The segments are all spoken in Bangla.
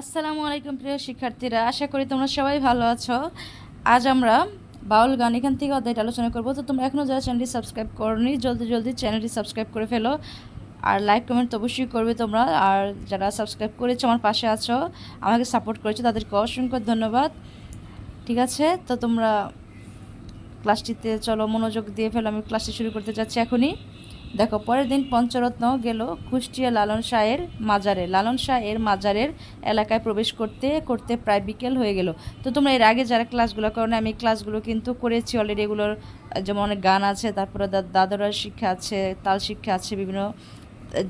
আসসালামু আলাইকুম প্রিয় শিক্ষার্থীরা, আশা করি তোমরা সবাই ভালো আছো। আজ আমরা বাউল গান এখান থেকে অধ্যায়টা আলোচনা করব। তো তোমরা এখনও যারা চ্যানেলটি সাবস্ক্রাইব করনি, জলদি জলদি চ্যানেলটি সাবস্ক্রাইব করে ফেলো। আর লাইক কমেন্ট তো অবশ্যই করবে তোমরা। আর যারা সাবস্ক্রাইব করেছ, আমার পাশে আছো, আমাকে সাপোর্ট করেছ, তাদেরকে অসংখ্য ধন্যবাদ। ঠিক আছে? তো তোমরা ক্লাসটিতে চলো, মনোযোগ দিয়ে ফেলো, আমি ক্লাসটি শুরু করতে যাচ্ছি এখনই। দেখো, পরের দিন পঞ্চরত্ন গেল কুষ্টিয়া লালন শাহের মাজারে। লালন শাহ এর মাজারের এলাকায় প্রবেশ করতে করতে প্রায় বিকেল হয়ে গেল। তো তোমরা এর আগে যারা ক্লাসগুলো করো না আমি ক্লাসগুলো কিন্তু করেছি অলরেডি এগুলোর যেমন অনেক গান আছে, তারপরে দাদরা শিক্ষা আছে, তাল শিক্ষা আছে, বিভিন্ন,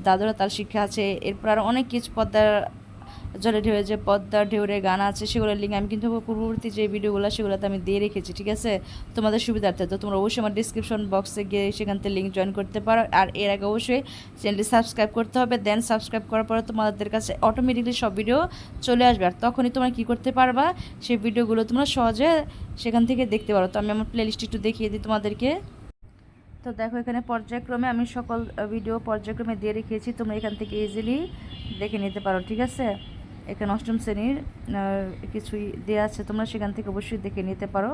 দাদরা তাল শিক্ষা আছে, এরপর আরও অনেক কিছু পদ্মার জলে ঢেউ যে পদ্মার ঢেউরে গান আছে, সেগুলোর লিঙ্ক আমি কিন্তু পূর্ববর্তী যে ভিডিওগুলো, সেগুলোতে আমি দিয়ে রেখেছি, ঠিক আছে? তোমাদের সুবিধার্থে, তো তোমরা অবশ্যই আমার ডিসক্রিপশন বক্সে গিয়ে সেখান থেকে লিঙ্ক জয়েন করতে পারো। আর এর আগে অবশ্যই চ্যানেলটি সাবস্ক্রাইব করতে হবে দেন সাবস্ক্রাইব করার পরে তোমাদের কাছে অটোমেটিকলি সব ভিডিও চলে আসবে। আর তখনই তোমরা কী করতে পারবা, সেই ভিডিওগুলো তোমরা সহজে সেখান থেকে দেখতে পারো। তো আমি আমার প্লেলিস্ট একটু দেখিয়ে দিই তোমাদেরকে। তো দেখো, এখানে পর্যায়ক্রমে আমি সকল ভিডিও পর্যায়ক্রমে দিয়ে রেখেছি, তোমরা এখান থেকে ইজিলি দেখে নিতে পারো, ঠিক আছে? এখানে অষ্টম শ্রেণির কিছুই দেওয়া আছে, তোমরা সেখান থেকে অবশ্যই দেখে নিতে পারো।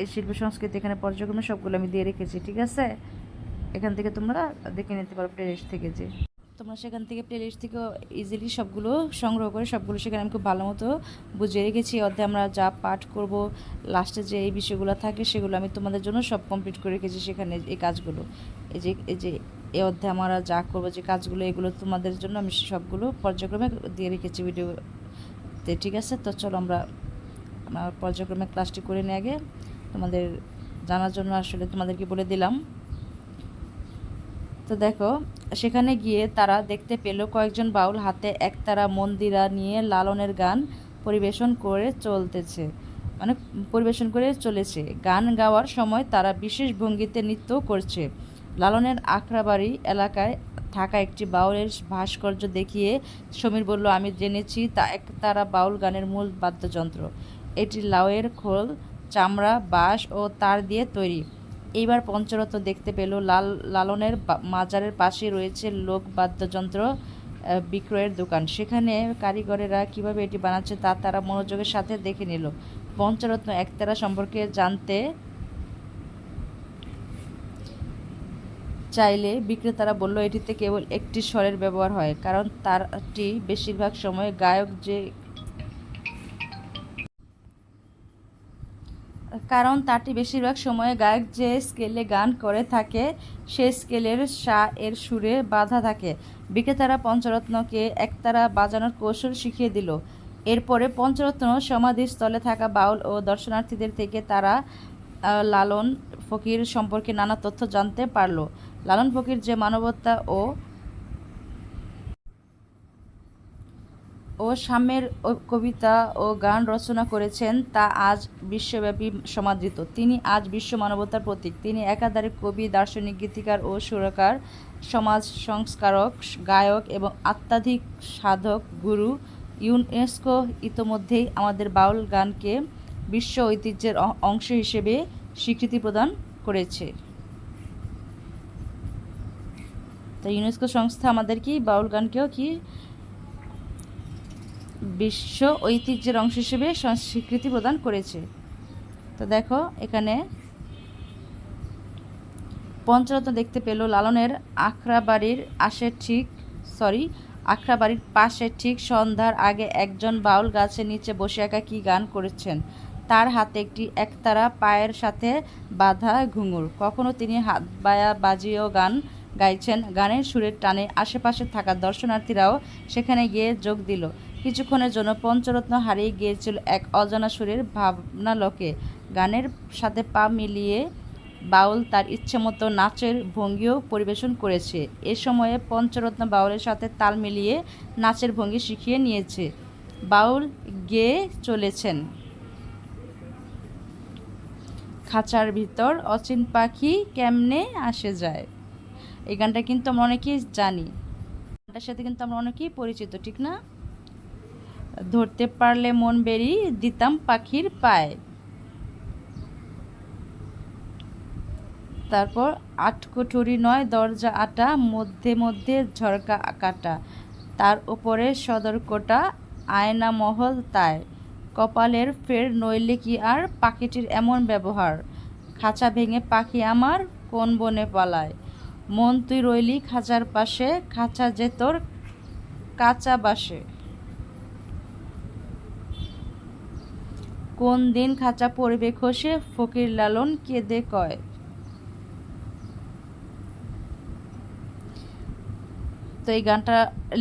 এই শিল্প সংস্কৃতি এখানে পর্যক্রমে সবগুলো আমি দিয়ে রেখেছি, ঠিক আছে? এখান থেকে তোমরা দেখে নিতে পারো প্লেলিস্ট থেকে যে। তোমরা সেখান থেকে প্লেলিস্ট থেকে ইজিলি সবগুলো সংগ্রহ করে সবগুলো সেখানে আমি খুব ভালো মতো বুঝিয়ে রেখেছি। অর্ধে আমরা যা পাঠ করব লাস্টে যে এই বিষয়গুলো থাকে, সেগুলো আমি তোমাদের জন্য সব কমপ্লিট করে রেখেছি সেখানে এই কাজগুলো। এই যে এই যে এ অধ্যায়ে আমরা যা করব, যে কাজগুলো, এগুলো তোমাদের জন্য আমি সবগুলো পর্যায়ক্রমে দিয়ে রেখেছি ভিডিওতে, ঠিক আছে? তো চলো আমরা, আমার পর্যায়ক্রমে ক্লাসটি করে নিয়ে আগে। তোমাদের জানার জন্য আসলে তোমাদেরকে বলে দিলাম। তো দেখো, সেখানে গিয়ে তারা দেখতে পেল কয়েকজন বাউল হাতে একতারা মন্দিরা নিয়ে লালনের গান পরিবেশন করে চলতেছে মানে পরিবেশন করে চলেছে। গান গাওয়ার সময় তারা বিশেষ ভঙ্গিতে নৃত্য করছে। লালনের আখড়াবাড়ি এলাকায় থাকা একটি বাউলের ভাস্কর্য দেখিয়ে সমীর বলল, আমি জেনেছি, তা এক তারা বাউল গানের মূল বাদ্যযন্ত্র। এটি লাউয়ের খোল, চামড়া, বাঁশ ও তার দিয়ে তৈরি। এইবার পঞ্চরত্ন দেখতে পেল, লাল, লালনের মাজারের পাশে রয়েছে লোক বাদ্যযন্ত্র বিক্রয়ের দোকান। সেখানে কারিগরেরা কীভাবে এটি বানাচ্ছে তা তারা মনোযোগের সাথে দেখে নিল। পঞ্চরত্ন একতারা সম্পর্কে জানতে চাইলে বিক্রেতারা বলল, এটিতে কেবল একটি স্বরের ব্যবহার হয়, কারণ তারটি বেশিরভাগ সময় গায়ক যে কারণ তারটি বেশিরভাগ সময়ে গায়ক যে স্কেলে গান করে থাকে, সে স্কেলের সা এর সুরে বাধা থাকে। বিক্রেতারা পঞ্চরত্নকে একতারা বাজানোর কৌশল শিখিয়ে দিল। এরপরে পঞ্চরত্ন সমাধিস্থলে থাকা বাউল ও দর্শনার্থীদের থেকে তারা লালন ফকির সম্পর্কে নানা তথ্য জানতে পারল। লালন ফকির যে মানবতা ও ও সাম্যের কবিতা ও গান রচনা করেছেন, তা আজ বিশ্বব্যাপী সমাদৃত। তিনি আজ বিশ্ব মানবতার প্রতীক। তিনি একাধারে কবি, দার্শনিক, গীতিকার ও সুরকার, সমাজ সংস্কারক, গায়ক এবং আত্মাধিক সাধক গুরু। ইউনেস্কো ইতোমধ্যেই আমাদের বাউল গানকে বিশ্ব ঐতিহ্যের অংশ হিসেবে স্বীকৃতি প্রদান করেছে। তো ইউনেস্কো সংস্থা আমাদের কি বাউল গানকেও কি বিশ্ব ঐতিহ্যের অংশ হিসেবে স্বীকৃতি প্রদান করেছে? তো দেখো, এখানে পঞ্চরত্ন দেখতে পেল, লালনের আখড়া বাড়ির আসে ঠিক সরি আখড়া বাড়ির পাশে ঠিক সন্ধ্যার আগে একজন বাউল গাছের নিচে বসে একা কি গান করেছেন? তার হাতে একটি একতারা পায়ের সাথে বাঁধা ঘুঙুর। কখনো তিনি হাত বায়া বাজিয়েও গান গাইছেন। গানের সুরের টানে আশেপাশে থাকা দর্শনার্থীরাও সেখানে গিয়ে যোগ দিল। কিছুক্ষণের জন্য পঞ্চরত্ন হারিয়ে গিয়েছিল এক অজানা সুরের ভাবনা লোকে গানের সাথে পা মিলিয়ে বাউল তার ইচ্ছেমতো নাচের ভঙ্গিও পরিবেশন করেছে। এ সময়ে পঞ্চরত্ন বাউলের সাথে তাল মিলিয়ে নাচের ভঙ্গি শিখিয়ে নিয়েছে। বাউল গেয়ে চলেছেন। খাঁচার ভিতর অচিন পাখি কেমনে আসে যায়? এই গানটা কিন্তু আমরা অনেকেই জানি। গানটার সাথে কিন্তু আমরা অনেকেই পরিচিত, ঠিক না? ধরতে পারলে মন বেরি দিতাম পাখির পায়। তারপর আটকোঠুরি নয়, দরজা আটা, মধ্যে মধ্যে ঝরকা কাটা তার উপরে সদর্কটা আয়না মহল তাই কপালের ফের নইলে কি আর পাখিটির এমন ব্যবহার। খাঁচা ভেঙে পাখি আমার কোন বনে পালায়? মন তুই রইলি খাঁচার পাশে, খাঁচা যে তোর কাঁচা বাসে। কোন দিন খাঁচা পড়বে খসে, ফকির লালন কেঁদে কয়। তো এই গানটা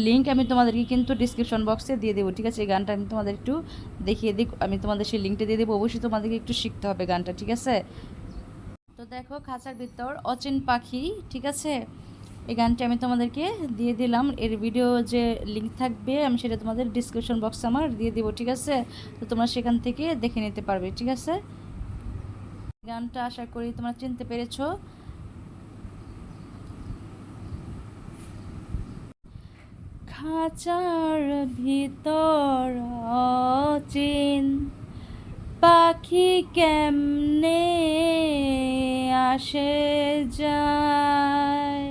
লিঙ্ক আমি তোমাদেরকে কিন্তু ডিসক্রিপশন বক্সে দিয়ে দেবো, ঠিক আছে? এই গানটা আমি তোমাদের একটু দেখিয়ে দিই আমি তোমাদের সেই লিঙ্কটা দিয়ে দেবো, অবশ্যই তোমাদেরকে একটু শিখতে হবে গানটা, ঠিক আছে? তো দেখো, খাঁচার ভিতর অচিন পাখি, ঠিক আছে? এই গানটি আমি তোমাদেরকে দিয়ে দিলাম, এর ভিডিও যে লিঙ্ক থাকবে, আমি সেটা তোমাদের ডিসক্রিপশন বক্সে আমার দিয়ে দেবো, ঠিক আছে? তো তোমরা সেখান থেকে দেখে নিতে পারবে, ঠিক আছে? গানটা আশা করি তোমরা চিনতে পেরেছ। খাঁচার ভিতর অচিন পাখি কেমনে আসে যায়?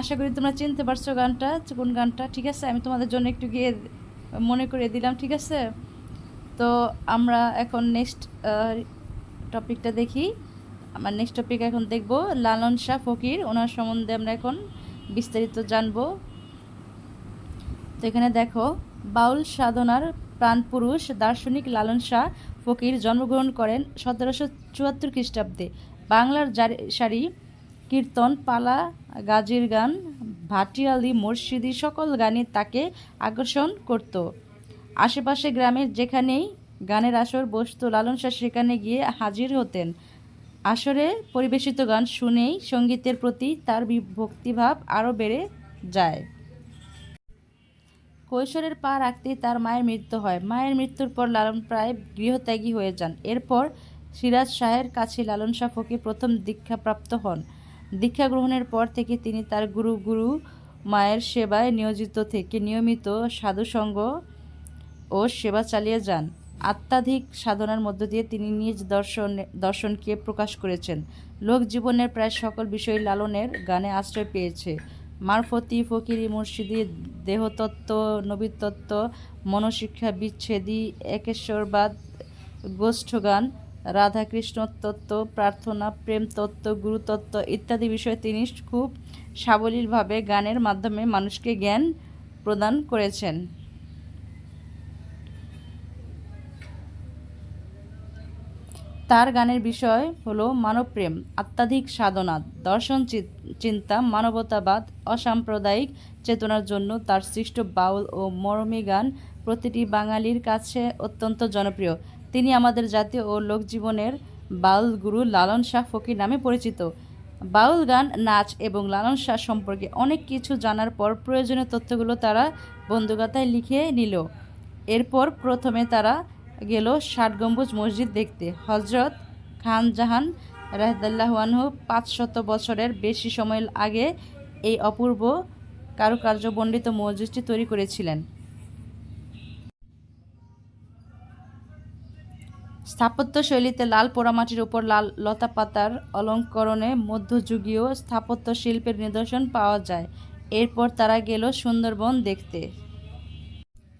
আশা করি তোমরা চিনতে পারছ গানটা, কোন গানটা, ঠিক আছে? আমি তোমাদের জন্য একটু গিয়ে মনে করে দিলাম, ঠিক আছে? তো আমরা এখন নেক্সট টপিকটা দেখি। আমার নেক্সট টপিক এখন দেখব, লালন শাহ ফকির, ওনার সম্বন্ধে আমরা এখন বিস্তারিত জানব। তো এখানে দেখো, বাউল সাধনার প্রাণপুরুষ দার্শনিক লালন শাহ ফকির জন্মগ্রহণ করেন সতেরোশো চুয়াত্তর খ্রিস্টাব্দে। বাংলার সারি, কীর্তন, পালা, গাজির গান, ভাটিয়ালি মুর্শিদি সকল গানে তাকে আকর্ষণ করত। আশেপাশে গ্রামের যেখানেই গানের আসর বসত, লালন শাহ সেখানে গিয়ে হাজির হতেন। আসরে পরিবেশিত গান শুনেই সঙ্গীতের প্রতি তার ভক্তিভাব আরও বেড়ে যায়। কৈশোরের পা রাখতেই তার মায়ের মৃত্যু হয়। মায়ের মৃত্যুর পর লালন প্রায় গৃহত্যাগী হয়ে যান। এরপর সিরাজ শাহের কাছে লালন শাহ ফকির প্রথম দীক্ষাপ্রাপ্ত হন। দীক্ষা গ্রহণের পর থেকে তিনি তার গুরু গুরু মায়ের সেবায় নিয়োজিত থেকে নিয়মিত সাধুসঙ্গ ও সেবা চালিয়ে যান। আত্মাধিক সাধনার মধ্য দিয়ে তিনি নিজ দর্শন, দর্শনকে প্রকাশ করেছেন। লোক জীবনের প্রায় সকল বিষয় লালনের গানে আশ্রয় পেয়েছে। মারফতি ফকিরি মুর্শিদি, দেহতত্ত্ব, নবীতত্ত্ব, মনশিক্ষা বিচ্ছেদী, একেশ্বরবাদ, গোষ্ঠগান রাধাকৃষ্ণ তত্ত্ব প্রার্থনা প্রেম তত্ত্ব গুরুতত্ত্ব ইত্যাদি বিষয়ে তিনি খুব সাবলীলভাবে গানের মাধ্যমে মানুষকে জ্ঞান প্রদান করেছেন। তার গানের বিষয় হলো মানবপ্রেম, আত্মাধিক সাধনা, দর্শন চিন্তা, মানবতাবাদ, অসাম্প্রদায়িক চেতনার জন্য তার সৃষ্ট বাউল ও মরমী গান প্রতিটি বাঙালির কাছে অত্যন্ত জনপ্রিয়। তিনি আমাদের জাতীয় ও লোকজীবনের বাউল গুরু লালন শাহ ফকির নামে পরিচিত। বাউল গান, নাচ এবং লালন শাহ সম্পর্কে অনেক কিছু জানার পর প্রয়োজনীয় তথ্যগুলো তারা বন্ধুগাতায় লিখে নিল। এরপর প্রথমে তারা গেল ষাট গম্বুজ মসজিদ দেখতে। হজরত খান জাহান রাহদাল্লাহানহু পাঁচশত বছরের বেশি সময় আগে এই অপূর্ব কারুকার্যবণ্ডিত মসজিদটি তৈরি করেছিলেন। স্থাপত্য শৈলীতে লাল পোড়ামাটির উপর লাল লতা পাতার অলঙ্করণে মধ্যযুগীয় স্থাপত্য শিল্পের নিদর্শন পাওয়া যায়। এরপর তারা গেল সুন্দরবন দেখতে।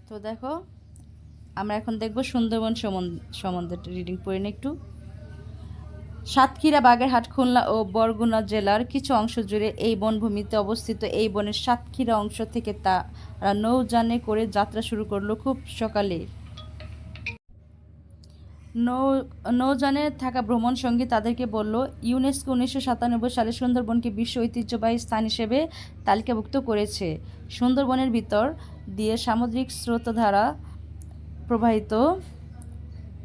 তো দেখো আমরা এখন দেখব সুন্দরবন সম্বন্ধে রিডিং পড়ে একটু। সাতক্ষীরা, বাগেরহাট, খুলনা ও বরগুনা জেলার কিছু অংশ জুড়ে এই বনভূমিতে অবস্থিত এই বনের সাতক্ষীরা অংশ থেকে তারা নৌযানে করে যাত্রা শুরু করল খুব সকালে। নৌ, নৌযানে থাকা ভ্রমণ সঙ্গী তাদেরকে বলল, ইউনেস্কো উনিশশো সাতানব্বই সালে সুন্দরবনকে বিশ্ব ঐতিহ্যবাহী স্থান হিসেবে তালিকাভুক্ত করেছে। সুন্দরবনের ভিতর দিয়ে সামুদ্রিক স্রোতধারা প্রবাহিত।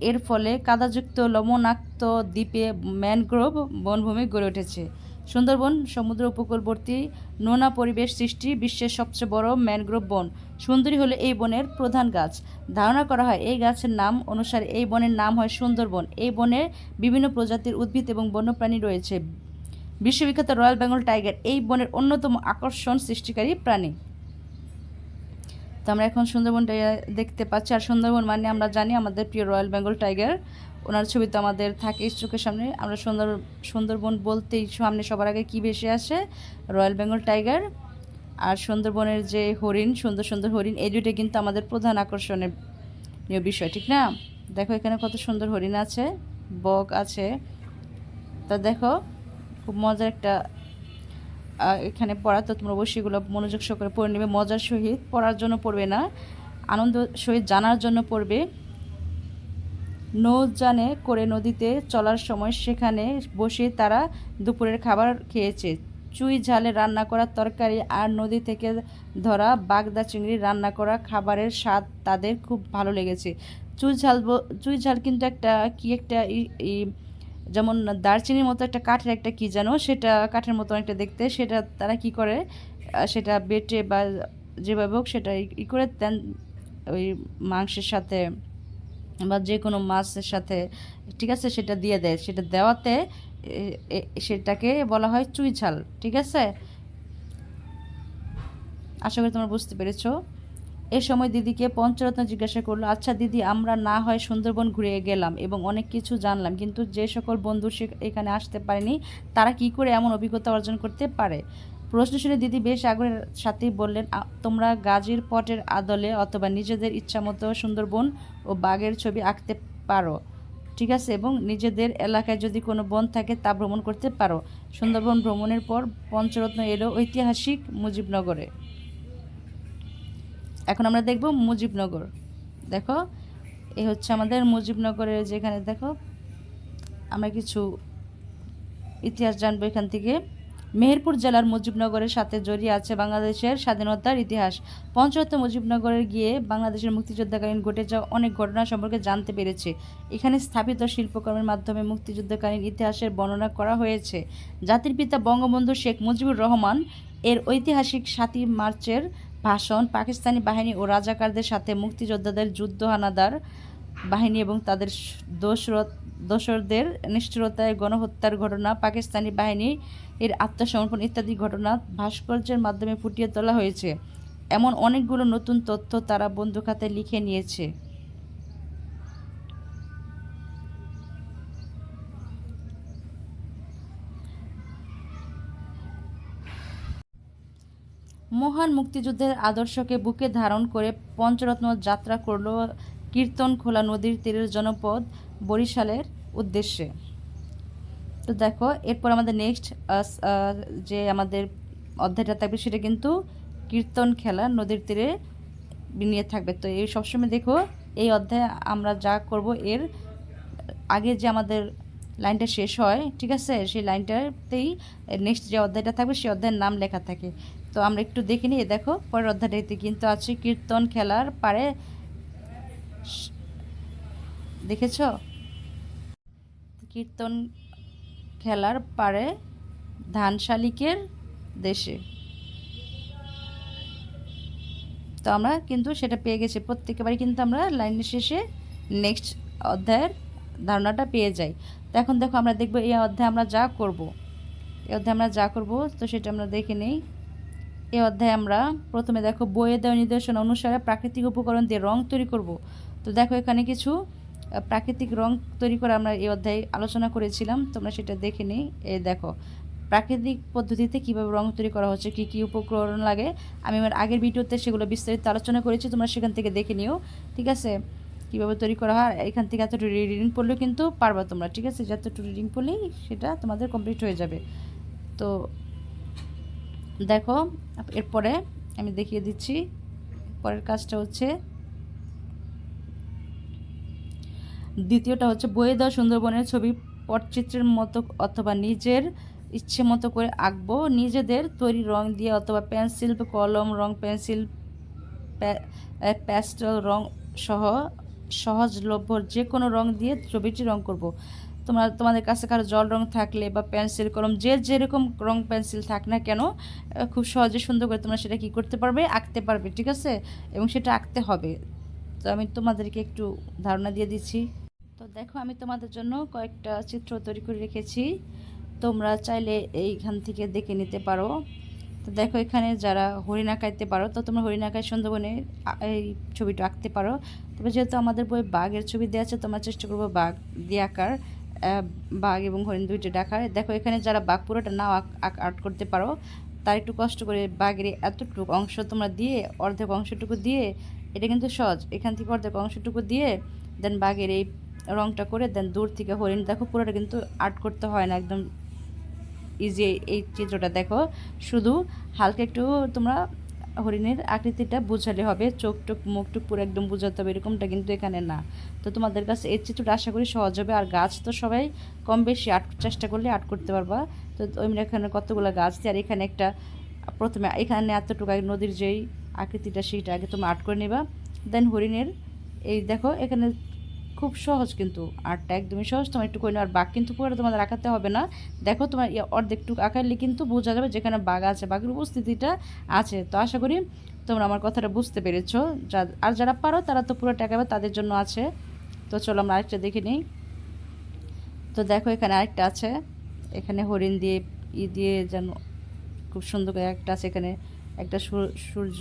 এর ফলে কাদাযুক্ত, লবণাক্ত দ্বীপে ম্যানগ্রোভ বনভূমি গড়ে উঠেছে। সুন্দরবন সমুদ্র উপকূলবর্তী নোনা পরিবেশ সৃষ্টি বিশ্বের সবচেয়ে বড় ম্যানগ্রোভ বন। সুন্দরী হলো এই বনের প্রধান গাছ। ধারণা করা হয়, এই গাছের নাম অনুসারে এই বনের নাম হয় সুন্দরবন। এই বনে বিভিন্ন প্রজাতির উদ্ভিদ এবং বন্যপ্রাণী রয়েছে। বিশ্ববিখ্যাত রয়্যাল বেঙ্গল টাইগার এই বনের অন্যতম আকর্ষণ সৃষ্টিকারী প্রাণী। তো আমরা এখন সুন্দরবনটা দেখতে পাচ্ছি। আর সুন্দরবন মানে আমরা জানি আমাদের প্রিয় রয়্যাল বেঙ্গল টাইগার। ওনার ছবি তো আমাদের থাকে চোখের সামনে। আমরা সুন্দর, সুন্দরবন বলতেই সামনে সবার আগে কী ভেসে আসে? Royal Bengal tiger. আর সুন্দরবনের যে হরিণ, সুন্দর সুন্দর হরিণ, এই দুইটা কিন্তু আমাদের প্রধান আকর্ষণের বিষয়, ঠিক না? দেখো এখানে কত সুন্দর হরিণ আছে, বক আছে। তা দেখো, খুব মজার একটা এখানে পড়া, তো তোমরা অবশ্যই এগুলো মনোযোগ সহকারে পড়ে নেবে। মজার সহিত পড়ার জন্য পড়বে না, আনন্দ সহিত জানার জন্য পড়বে। নৌযানে করে নদীতে চলার সময় সেখানে বসে তারা দুপুরের খাবার খেয়েছে। চুই ঝালে রান্না করা তরকারি আর নদী থেকে ধরা বাগদা চিংড়ি রান্না করা খাবারের স্বাদ তাদের খুব ভালো লেগেছে। চুই ঝাল চুই ঝাল কিন্তু একটা কি একটা যেমন দারচিনির মতো একটা কাঠের একটা কি জানো সেটা কাঠের মতো একটা দেখতে, সেটা তারা কি করে সেটা বেটে বা যেভাবে হোক সেটা ই- করে দেন, ওই মাংসের সাথে বা যে কোনো মাছের সাথে, ঠিক আছে, সেটা দিয়ে দেয়। সেটা দেওয়াতে সেটাকে বলা হয় চুই ঝাল, ঠিক আছে? আশা করি তোমরা বুঝতে পেরেছ। এ সময় দিদিকে পঞ্চরত্ন জিজ্ঞাসা করল আচ্ছা দিদি, আমরা না হয় সুন্দরবন ঘুরে গেলাম এবং অনেক কিছু জানলাম, কিন্তু যে সকল বন্ধু সে এখানে আসতে পারেনি, তারা কি করে এমন অভিজ্ঞতা অর্জন করতে পারে? প্রশ্ন শুনে দিদি বেশ আগ্রহের সাথেই বললেন তোমরা গাজীর পটের আদলে অথবা নিজেদের ইচ্ছামতো সুন্দরবন ও বাঘের ছবি আঁকতে পারো, ঠিক আছে? এবং নিজেদের এলাকায় যদি কোনো বন থাকে তা ভ্রমণ করতে পারো। সুন্দরবন ভ্রমণের পর পঞ্চরত্ন এলো ঐতিহাসিক মুজিবনগরে। এখন আমরা দেখব মুজিবনগর। দেখো, এ হচ্ছে আমাদের মুজিবনগরের যেখানে, দেখো, আমরা কিছু ইতিহাস জানব এখান থেকে। মেহেরপুর জেলার মুজিবনগরের সাথে জড়িয়ে আছে বাংলাদেশের স্বাধীনতার ইতিহাস। পঞ্চরত্ন মুজিবনগরে গিয়ে বাংলাদেশের মুক্তিযুদ্ধকালীন ঘটে যাওয়া অনেক ঘটনা সম্পর্কে জানতে পেরেছে। এখানে স্থাপিত শিল্পকর্মের মাধ্যমে মুক্তিযুদ্ধকালীন ইতিহাসের বর্ণনা করা হয়েছে। জাতির পিতা বঙ্গবন্ধু শেখ মুজিবুর রহমান এর ঐতিহাসিক সাতই মার্চের ভাষণ, পাকিস্তানি বাহিনী ও রাজাকারদের সাথে মুক্তিযোদ্ধাদের যুদ্ধ হানাদার বাহিনী এবং তাদের দোসরত, দোসরদের নিষ্ঠুরতায় গণহত্যার ঘটনা, পাকিস্তানি বাহিনী এর আত্মসমর্পণ ইত্যাদি ঘটনা ভাস্কর্যের মাধ্যমে ফুটিয়ে তোলা হয়েছে। এমন অনেকগুলো নতুন তথ্য তারা বন্ধু খাতে লিখে নিয়েছে। মহান মুক্তিযুদ্ধের আদর্শকে বুকে ধারণ করে পঞ্চরত্ন যাত্রা করল কীর্তন খোলা নদীর তীরের জনপদ বরিশালের উদ্দেশ্যে। তো দেখো, এরপর আমাদের নেক্সট যে আমাদের অধ্যায়টা থাকবে সেটা কিন্তু কীর্তন খেলা নদীর তীরে নিয়ে থাকবে। তো এই সবসময় দেখো, এই অধ্যায়ে আমরা যা করব এর আগে যে আমাদের লাইনটা শেষ হয়, ঠিক আছে? সেই লাইনটাতেই নেক্সট যে অধ্যায়টা থাকবে, সেই অধ্যায়ের নাম লেখা থাকে। তো আমরা একটু দেখে নিই দেখো, পরের অধ্যায়টাতে কিন্তু আছে কীর্তন খেলার পারে। দেখেছ? কীর্তন খেলার পারে ধান শালিকের দেশে। তো আমরা কিন্তু সেটা পেয়ে গেছি। প্রত্যেকবারই কিন্তু আমরা লাইনের শেষে নেক্সট অধ্যায়ের ধারণাটা পেয়ে যাই। তো এখন দেখো, আমরা দেখব এই অধ্যায়ে আমরা যা করব। এই অধ্যায়ে আমরা যা করব, তো সেটা আমরা দেখে নেই। এই অধ্যায়ে আমরা প্রথমে দেখো বইয়ে দেওয়া নির্দেশনা অনুসারে প্রাকৃতিক উপকরণ দিয়ে রং তৈরি করব। তো দেখো এখানে কিছু প্রাকৃতিক রং তৈরি করে আমরা এই অধ্যায়ে আলোচনা করেছিলাম। তোমরা সেটা দেখে নিই। এই দেখো, প্রাকৃতিক পদ্ধতিতে কীভাবে রং তৈরি করা হচ্ছে, কী কী উপকরণ লাগে? আমি আমার আগের ভিডিওতে সেগুলো বিস্তারিত আলোচনা করেছি, তোমরা সেখান থেকে দেখে নিও। ঠিক আছে? কীভাবে তৈরি করা হয়? এখান থেকে এতটুকু রিডিং পড়লেও কিন্তু পারবা তোমরা। ঠিক আছে? যতটুকু রিডিং পড়লেই সেটা তোমাদের কমপ্লিট হয়ে যাবে। তো দেখো, এরপরে আমি দেখিয়ে দিচ্ছি পরের কাজটা হচ্ছে, দ্বিতীয়টা হচ্ছে বইয়ে দেওয়া সুন্দরবনের ছবি, পটচিত্রের মতো অথবা নিজের ইচ্ছে মতো করে আঁকবো নিজেদের তৈরি রং দিয়ে অথবা পেন্সিল, কলম, রং পেন্সিল প্যাস্টেল, রং সহ সহজলভ্য যে কোনো রং দিয়ে ছবিটি রং করব। তোমরা, তোমাদের কাছে কারও জল রং থাকলে বা পেন্সিল, কলম, যে যেরকম রং পেন্সিল থাক না কেন খুব সহজে সুন্দর করে তোমরা সেটা কী করতে পারবে? আঁকতে পারবে, ঠিক আছে? এবং সেটা আঁকতে হবে। তো আমি তোমাদেরকে একটু ধারণা দিয়ে দিচ্ছি। তো দেখো, আমি তোমাদের জন্য কয়েকটা চিত্র তৈরি করে রেখেছি। তোমরা চাইলে এইখান থেকে দেখে নিতে পারো। তো দেখো, এখানে যারা হরিণ আঁকাইতে পারো, তো তোমরা হরিণ আঁকায় সুন্দরবনের এই ছবিটা আঁকতে পারো। তবে যেহেতু আমাদের বই বাঘের ছবি দেওয়া আছে, তোমরা চেষ্টা করব বাঘ দিয়ে আঁকার। বাঘ এবং হরিণ দুইটা ডাকার দেখো, এখানে যারা বাঘ পুরোটা নাও আর্ট করতে পারো, তার একটু কষ্ট করে বাঘের এতটুকু অংশ তোমরা দিয়ে, অর্ধেক অংশটুকু দিয়ে, এটা কিন্তু সহজ। এখান থেকে অর্ধেক অংশটুকু দিয়ে দেন বাঘের এই রংটা করে দেন দূর থেকে হরিণ, দেখো, পুরোটা কিন্তু আর্ট করতে হয় না, একদম ইজি এই চিত্রটা দেখো। শুধু হালকা একটু তোমরা হরিণের আকৃতিটা বোঝালে হবে। চোখ টোক, মুখ টুক পুরো একদম বোঝাতে হবে, এরকমটা কিন্তু এখানে না। তো তোমাদের কাছে এই চিত্রটা আশা করি সহজ হবে। আর গাছ তো সবাই কম বেশি আর্ট চেষ্টা করলে আর্ট করতে পারবা। তো ওই এখানে কতগুলো গাছ দিয়ে, আর এখানে একটা প্রথমে এখানে এতটুকু নদীর যেই আকৃতিটা, সেইটা আগে তুমি আর্ট করে নেবা। দেন হরিণের, এই দেখো, এখানে খুব সহজ কিন্তু আর্টটা একদমই সহজ। তোমার একটু করে আর বাঘ কিন্তু পুরো তোমাদের আঁকাতে হবে না। দেখো তোমার অর্ধেকটুকু আঁকালে কিন্তু বোঝা যাবে যেখানে বাঘ আছে, বাঘের উপস্থিতিটা আছে। তো আশা করি তোমরা আমার কথাটা বুঝতে পেরেছ। আর যারা পারো তারা তো পুরো টাকা তাদের জন্য আছে। তো চলো আমরা আরেকটা দেখে নিই। তো দেখো এখানে আরেকটা আছে। এখানে হরিণ দিয়ে, ই দিয়ে যেন খুব সুন্দর করে একটা আছে। এখানে একটা সূর্য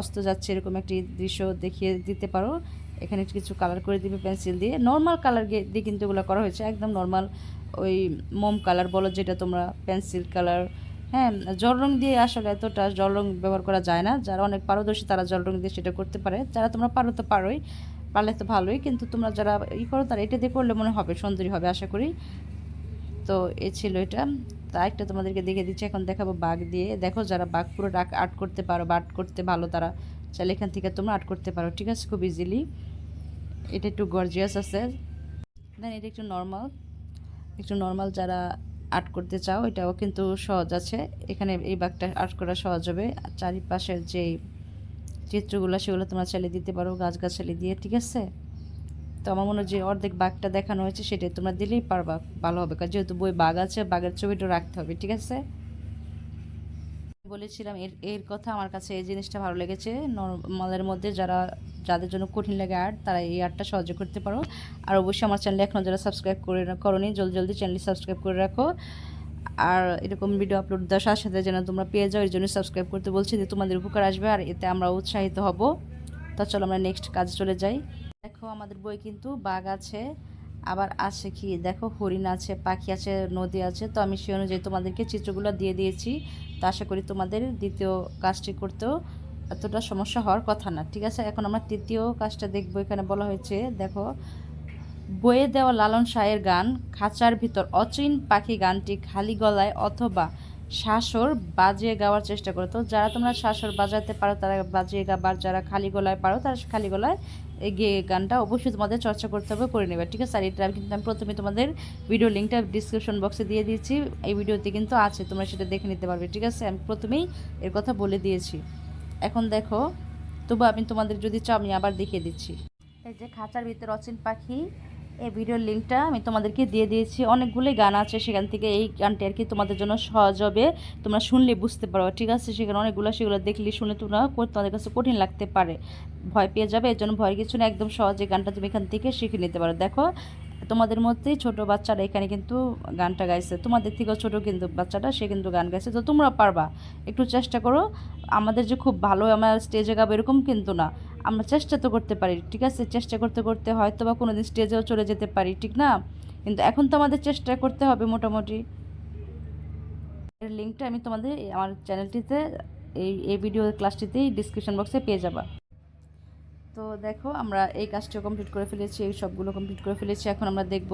অস্ত যাচ্ছে, এরকম একটি দৃশ্য দেখিয়ে দিতে পারো। এখানে কিছু কালার করে দিবে পেন্সিল দিয়ে। নর্মাল কালার দিয়ে কিন্তু এগুলো করা হয়েছে। একদম নর্মাল ওই মোম কালার বলো যেটা তোমরা পেন্সিল কালার হ্যাঁ জল রং দিয়ে আসলে এতটা জল রং ব্যবহার করা যায় না। যারা অনেক পারদর্শী তারা জল রং দিয়ে সেটা করতে পারে। যারা তোমরা পারো তো পারোই, পারলে তো ভালোই। কিন্তু তোমরা যারা ই করো তারা এটা দিয়ে করলে মনে হবে সুন্দরী হবে আশা করি। তো এ ছিল এটা। তা একটা তোমাদেরকে দেখে দিচ্ছি। এখন দেখাবো বাঘ দিয়ে। দেখো যারা বাঘ পুরো আর্ট করতে পারো বা আর্ট করতে ভালো তারা, চাইলে এখান থেকে তোমরা আর্ট করতে পারো। ঠিক আছে? খুব ইজিলি এটা একটু গর্জিয়াস আছে। দেন এটা একটু নর্মাল একটু নর্মাল যারা আর্ট করতে চাও, এটাও কিন্তু সহজ আছে। এখানে এই বাঘটা আর্ট করা সহজ হবে। চারিপাশের যে চিত্রগুলো, সেগুলো তোমরা চালিয়ে দিতে পারো গাছগাছালি দিয়ে, ঠিক আছে? তো আমার মনে হয় যে অর্ধেক বাঘটা দেখানো হয়েছে সেটাই তোমরা দিলেই পারবা। ভালো হবে, কারণ যেহেতু বই বাঘ আছে, বাঘের ছবিটা রাখতে হবে, ঠিক আছে? বলেছিলাম, এর এর কথা আমার কাছে এই জিনিসটা ভালো লেগেছে। নর্মালের মধ্যে যারা, যাদের জন্য কঠিন লাগে আর্ট তারা এই আর্টটা সহজে করতে পারো। আর অবশ্যই আমার চ্যানেলে এখনও যারা সাবস্ক্রাইব করে করনি, জলদি জলদি চ্যানেলটি সাবস্ক্রাইব করে রাখো। আর এরকম ভিডিও আপলোড দেওয়ার সাথে সাথে যেন তোমরা পেয়ে যাও এর জন্য সাবস্ক্রাইব করতে বলছি যে তোমাদের উপকার আসবে আর এতে আমরা উৎসাহিত হব। তা চলো আমরা নেক্সট কাজে চলে যাই। দেখো আমাদের বই কিন্তু বাঘ আছে। আবার আছে কি? দেখো, হরিণ আছে, পাখি আছে, নদী আছে। তো আমি সে অনুযায়ী তোমাদেরকে চিত্রগুলো দিয়ে দিয়েছি। তো আশা করি তোমাদের দ্বিতীয় কাজটি করতেও এতটা সমস্যা হওয়ার কথা না, ঠিক আছে? এখন আমরা তৃতীয় কাজটা দেখব। এখানে বলা হয়েছে, দেখো বয়ে দেওয়া লালন শাহের গান, খাঁচার ভিতর অচিন পাখি গানটি খালি গলায় অথবা শাসর বাজিয়ে গাওয়ার চেষ্টা করো। তো যারা তোমরা শাসর বাজাতে পারো, তারা বাজিয়ে গাবার, যারা খালি গলায় পারো, তারা খালি গলায় এই গিয়ে গানটা অবশ্যই তোমাদের চর্চা করতে হবে, করে নেবে। ঠিক আছে আর এটা কিন্তু আমি প্রথমে তোমাদের ভিডিও লিঙ্কটা ডিসক্রিপশন বক্সে দিয়ে দিয়েছি। এই ভিডিওতে কিন্তু আছে, তোমরা সেটা দেখে নিতে পারবে। ঠিক আছে, আমি প্রথমেই এর কথা বলে দিয়েছি। এখন দেখো, তবু আমি তোমাদের যদি চাও, আমি আবার দেখিয়ে দিচ্ছি। এই যে খাঁচার ভিতরে অচিন পাখি এই ভিডিওর লিঙ্কটা আমি তোমাদেরকে দিয়ে দিয়েছি। অনেকগুলোই গান আছে সেখান থেকে এই গানটি আর কি তোমাদের জন্য সহজ হবে। তোমরা শুনলে বুঝতে পারো, ঠিক আছে? সেখানে অনেকগুলো, সেগুলো দেখলে শুনে তোমরা তোমাদের কাছে কঠিন লাগতে পারে। ভয় পেয়ে যাবে, এর জন্য ভয় কিছু না একদম সহজে গানটা তুমি এখান থেকে শিখে নিতে পারো। দেখো, তোমাদের মধ্যেই ছোট বাচ্চারা এখানে কিন্তু গানটা গাইছে। তোমাদের থেকেও ছোট কিন্তু বাচ্চাটা, সে কিন্তু গান গাইছে। তো তোমরা পারবা। একটু চেষ্টা করো। আমাদের যে খুব ভালো, আমার স্টেজে গাবো এরকম কিন্তু না। আমরা চেষ্টা তো করতে পারি, ঠিক আছে? চেষ্টা করতে করতে হয়তো বা কোনো দিন স্টেজেও চলে যেতে পারি, ঠিক না? কিন্তু এখন তো আমাদের চেষ্টা করতে হবে মোটামুটি। এর লিঙ্কটা আমি তোমাদের আমার চ্যানেলটিতে এই এই ভিডিও ক্লাসটিতেই ডিসক্রিপশন বক্সে পেয়ে যাবা। তো দেখো, আমরা এই কাজটিও কমপ্লিট করে ফেলেছি, এই সবগুলো কমপ্লিট করে ফেলেছি। এখন আমরা দেখব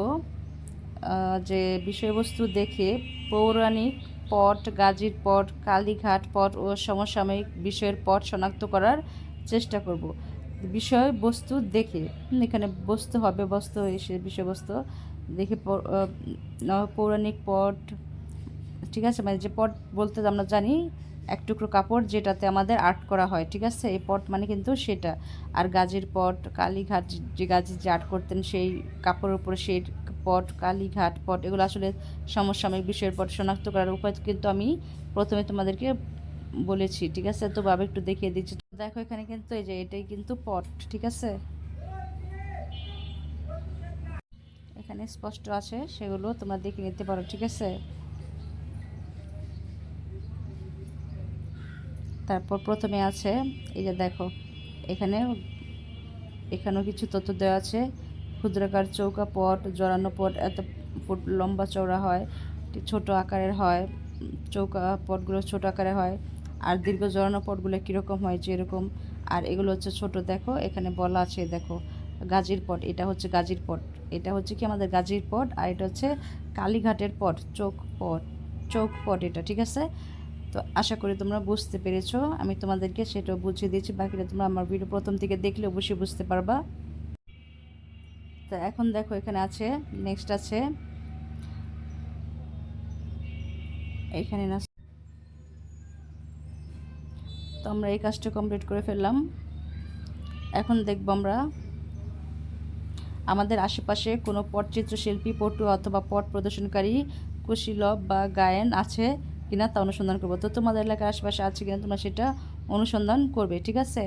যে বিষয়বস্তু দেখে পৌরাণিক পট, গাজীর পট, কালীঘাট পট ও সমসাময়িক বিষয়ের পট শনাক্ত করার চেষ্টা করব। বিষয়বস্তু দেখে এখানে বস্তু হবে, বস্তু এসে বিষয়বস্তু দেখে পৌরাণিক পট, ঠিক আছে? মানে যে পট বলতে আমরা জানি, এক টুকরো কাপড় যেটাতে আমাদের আর্ট করা হয়, ঠিক আছে? এই পট মানে কিন্তু সেটা। আর গাজের পট, কালীঘাট যে গাজে যে আর্ট করতেন, সেই কাপড়ের উপরে সেই পট, কালীঘাট পট, এগুলো আসলে সমসাময়িক বিষয়ের পট, শনাক্ত করার উপায় কিন্তু আমি প্রথমে তোমাদেরকে বলেছি, ঠিক আছে? তো বাবা একটু দেখিয়ে দিচ্ছি। দেখো এখানে কিন্তু এই যে এটাই কিন্তু পট, ঠিক আছে? এখানে স্পষ্ট আছে, সেগুলো তোমরা দেখে নিতে পারো, ঠিক আছে? তারপর প্রথমে আছে, এই যে দেখো, এখানে এখানেও কিছু তথ্য দেওয়া আছে। ক্ষুদ্রাকার চৌকা পট, জড়ানো পট, এত ফুট লম্বা চওড়া হয়, ছোট আকারের হয়, চৌকা পটগুলো ছোট আকারে হয়। আর দীর্ঘ জড়ানো পটগুলো কীরকম হয় যে এরকম। আর এগুলো হচ্ছে ছোট, দেখো, এখানে বলা আছে, দেখো, গাজির পট, এটা হচ্ছে গাজির পট। এটা হচ্ছে কি আমাদের গাজির পট, আর এটা হচ্ছে কালীঘাটের পট, চোখ পট চোখ পট এটা, ঠিক আছে? তো আশা করি তোমরা বুঝতে পেরেছ, আমি তোমাদেরকে সেটাও বুঝিয়ে দিয়েছি, বাকিটা তোমরা আমার ভিডিও প্রথম থেকে দেখলে অবশ্যই বুঝতে পারবা। তো এখন দেখো, এখানে আছে নেক্সট আছে, এখানে না তো আমরা এই কাজটা কমপ্লিট করে ফেললাম। এখন দেখব আমরা আমাদের আশেপাশে কোনো পটচিত্র শিল্পী পটু অথবা পট প্রদর্শনকারী কুশীলভ বা গায়ন আছে কিনা তা অনুসন্ধান করব। তো তোমাদের এলাকার আশেপাশে আছে কিনা তোমরা সেটা অনুসন্ধান করবে, ঠিক আছে?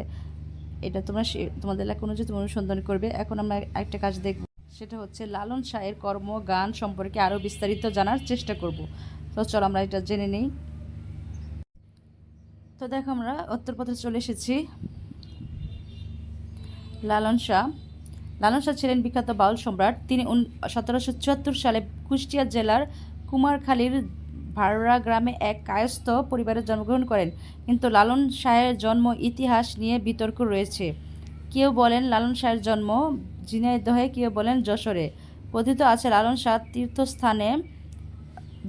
এটা তোমরা তোমাদের এলাকা অনুযায়ী তুমি অনুসন্ধান করবে। এখন আমরা একটা কাজ দেখব। সেটা হচ্ছে লালন শাহের কর্ম গান সম্পর্কে আরও বিস্তারিত জানার চেষ্টা করব। তো চলো আমরা এটা জেনে নিই। তো দেখো আমরা উত্তরপথে চলে এসেছি। লালন শাহ। লালন শাহ ছিলেন বিখ্যাত বাউল সম্রাট। তিনি সতেরোশো চুয়াত্তর সালে কুষ্টিয়া জেলার কুমারখালীর ভাররা গ্রামে এক কায়স্থ পরিবারে জন্মগ্রহণ করেন। কিন্তু লালন শাহের জন্ম ইতিহাস নিয়ে বিতর্ক রয়েছে। কেউ বলেন লালন শাহের জন্ম ঝিনাইদহে, কেউ বলেন যশোরে। কথিত আছে লালন শাহ তীর্থস্থানে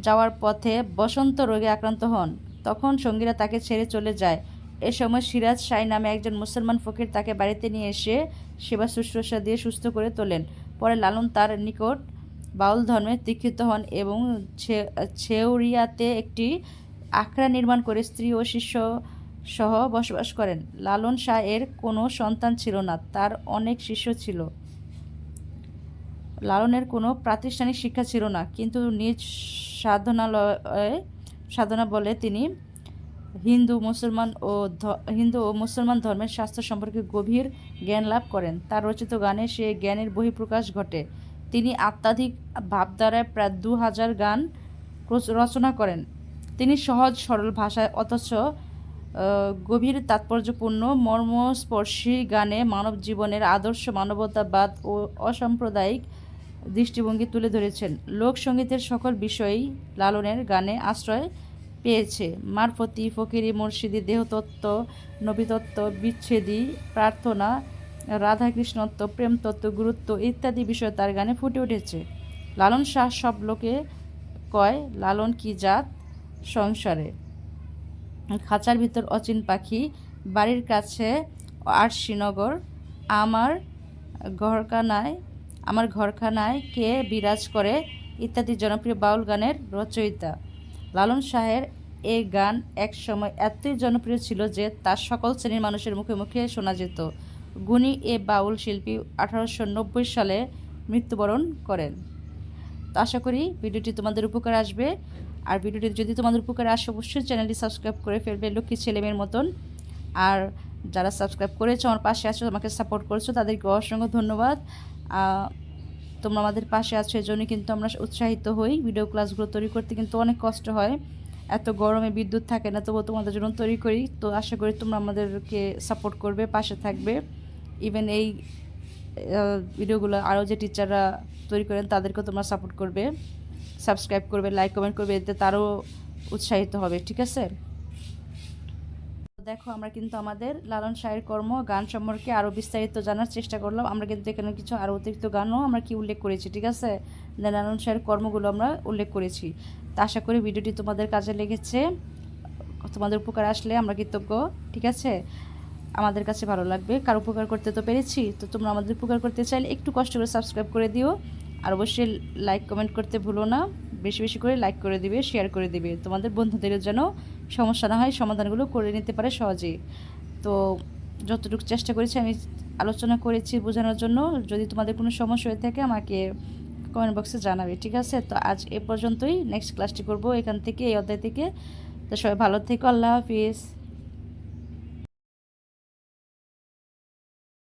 যাওয়ার পথে বসন্ত রোগে আক্রান্ত হন। তখন সঙ্গীরা তাকে ছেড়ে চলে যায়। এ সময় সিরাজ শাহ নামে একজন মুসলমান ফকির তাকে বাড়িতে নিয়ে এসে সেবা শুশ্রূষা দিয়ে সুস্থ করে তোলেন। পরে লালন তার নিকট বাউল ধর্মে দীক্ষিত হন এবং ছেউরিয়াতে একটি আখড়া নির্মাণ করে স্ত্রী ও শিষ্য সহ বসবাস করেন। লালন শাহ এর কোনো সন্তান ছিল না, তার অনেক শিষ্য ছিল। লালনের কোনো প্রাতিষ্ঠানিক শিক্ষা ছিল না, কিন্তু নিজ সাধনালয়ে সাধনা বলে তিনি হিন্দু, মুসলমান ও হিন্দু ও মুসলমান ধর্মের শাস্ত্র সম্পর্কে গভীর জ্ঞান লাভ করেন। তার রচিত গানে সে জ্ঞানের বহিঃপ্রকাশ ঘটে। তিনি আত্মাধিক ভাবধারায় প্রায় দু হাজার গান রচনা করেন। তিনি সহজ, সরল ভাষায় অথচ গভীর তাৎপর্যপূর্ণ, মর্মস্পর্শী গানে মানব জীবনের আদর্শ মানবতাবাদ ও অসাম্প্রদায়িক দৃষ্টিভঙ্গি তুলে ধরেছেন। লোকসঙ্গীতের সকল বিষয়েই লালনের গানে আশ্রয় পেয়েছে। মারফতি ফকিরি, মুর্শিদি, দেহতত্ত্ব, নবীতত্ত্ব, বিচ্ছেদী, প্রার্থনা, রাধাকৃষ্ণত্ব, প্রেমতত্ত্ব, গুরুত্ব ইত্যাদি বিষয় তার গানে ফুটে উঠেছে। লালন শাহ সব লোকে কয়, লালন কি জাত সংসারে? খাঁচার ভিতর অচিন পাখি, বাড়ির কাছে আরশিনগর আমার ঘরখানায় আমার ঘরখানায় কে বিরাজ করে ইত্যাদি জনপ্রিয় বাউল গানের রচয়িতা। লালন শাহের এই গান এক সময় এতই জনপ্রিয় ছিল যে তার সকল শ্রেণির মানুষের মুখে মুখে শোনা যেত। গুণী এ বাউল শিল্পী আঠারোশো নব্বই সালে মৃত্যুবরণ করেন। তো আশা করি ভিডিওটি তোমাদের উপকার আসবে। আর ভিডিওটি যদি তোমাদের উপকারে আসে, অবশ্যই চ্যানেলটি সাবস্ক্রাইব করে ফেলবে লক্ষ্মী ছেলেমেয়ের মতন। আর যারা সাবস্ক্রাইব করেছ, আমার পাশে আছো আমাকে সাপোর্ট করেছ, তাদেরকে অসংখ্য ধন্যবাদ। তোমরা আমাদের পাশে আছো জন্যই কিন্তু আমরা উৎসাহিত হই। ভিডিও ক্লাসগুলো তৈরি করতে কিন্তু অনেক কষ্ট হয়। এত গরমে বিদ্যুৎ থাকে না, তবুও তোমাদের জন্য তৈরি করি। তো আশা করি তোমরা আমাদেরকে সাপোর্ট করবে, পাশে থাকবে। ইভেন এই ভিডিওগুলো আরও যে টিচাররা তৈরি করেন, তাদেরকেও তোমরা সাপোর্ট করবে। সাবস্ক্রাইব করবে লাইক কমেন্ট করবে, এতে তারও উৎসাহিত হবে, ঠিক আছে? দেখো, আমরা কিন্তু আমাদের লালন শাহের কর্ম, গান সম্পর্কে আরও বিস্তারিত জানার চেষ্টা করলাম। আমরা কিন্তু এখানে কিছু আরও অতিরিক্ত গানও আমরা কি উল্লেখ করেছি, ঠিক আছে? লালন শাহের কর্মগুলো আমরা উল্লেখ করেছি। তা আশা করি ভিডিওটি তোমাদের কাজে লেগেছে। তোমাদের উপকার আসলে আমরা কৃতজ্ঞ, ঠিক আছে? আমাদের কাছে ভালো লাগবে। কার উপকার করতে তো পেরেছি, তো তোমরা আমাদের উপকার করতে চাইলে একটু কষ্ট করে সাবস্ক্রাইব করে দিও। আর অবশ্যই লাইক কমেন্ট করতে ভুলো না। বেশি বেশি করে লাইক করে দিবে শেয়ার করে দিবে। তোমাদের বন্ধুদের যেন সমস্যা না হয় সমাধানগুলো করে নিতে পারে সহজেই। তো যতটুকু চেষ্টা করেছি আমি আলোচনা করেছি বোঝানোর জন্য। যদি তোমাদের কোনো সমস্যা হয়ে থাকে আমাকে কমেন্ট বক্সে জানাবে, ঠিক আছে? তো আজ এ পর্যন্তই। নেক্সট ক্লাসটি করব এখান থেকে, এই অধ্যায় থেকে। তো সবাই ভালো থেকো, আল্লাহ হাফিজ।